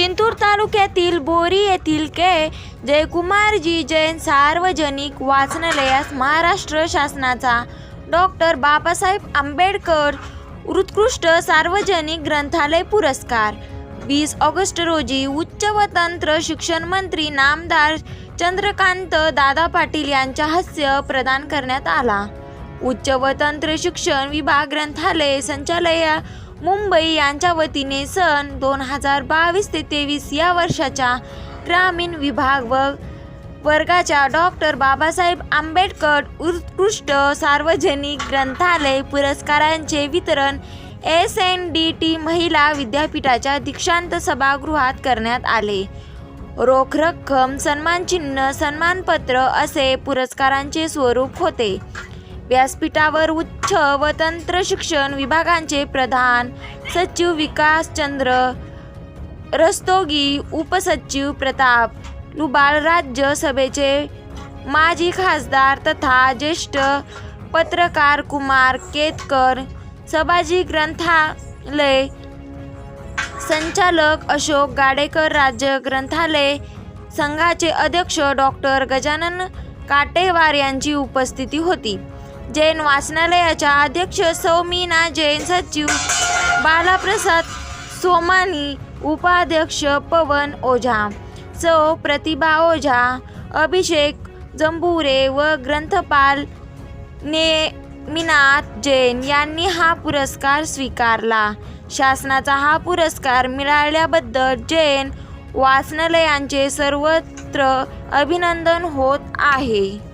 जिंतूर तालुक्यातील बोरी येथील के. जयकुमारजी जैन सार्वजनिक वाचनालयास महाराष्ट्र शासनाचा डॉक्टर बाबासाहेब आंबेडकर उत्कृष्ट सार्वजनिक ग्रंथालय पुरस्कार. वीस ऑगस्ट रोजी उच्च व तंत्र शिक्षण मंत्री नामदार चंद्रकांत दादा पाटील यांच्या हस्ते प्रदान करण्यात आला. उच्च व तंत्र शिक्षण विभाग ग्रंथालय संचालय मुंबई यांच्या वतीने सन दोन हजार बावीस ते तेवीस या वर्षाच्या ग्रामीण विभाग व वर्गाच्या डॉक्टर बाबासाहेब आंबेडकर उत्कृष्ट सार्वजनिक ग्रंथालय पुरस्कारांचे वितरण एस एन डी टी महिला विद्यापीठाच्या दीक्षांत सभागृहात करण्यात आले. रोख रक्कम सन्मानचिन्ह सन्मानपत्र असे पुरस्कारांचे स्वरूप होते. व्यासपीठावर उच्च व तंत्र शिक्षण विभागांचे प्रधान सचिव विकास चंद्र रस्तोगी उपसचिव प्रताप लुबाळ राज्यसभेचे माजी खासदार तथा ज्येष्ठ पत्रकार कुमार केतकर सभाजी ग्रंथालय संचालक अशोक गाडेकर राज्य ग्रंथालय संघाचे अध्यक्ष डॉक्टर गजानन काटेवार यांची उपस्थिती होती. जैन वाचनालयाच्या अध्यक्ष सौमीना जैन सचिव बालाप्रसाद सोमानी उपाध्यक्ष पवन ओझा सौ प्रतिभा ओझा अभिषेक जंबुरे व ग्रंथपाल नेमिनाथ जैन यांनी हा पुरस्कार स्वीकारला. शासनाचा हा पुरस्कार मिळाल्याबद्दल जैन वाचनालयांचे सर्वत्र अभिनंदन होत आहे.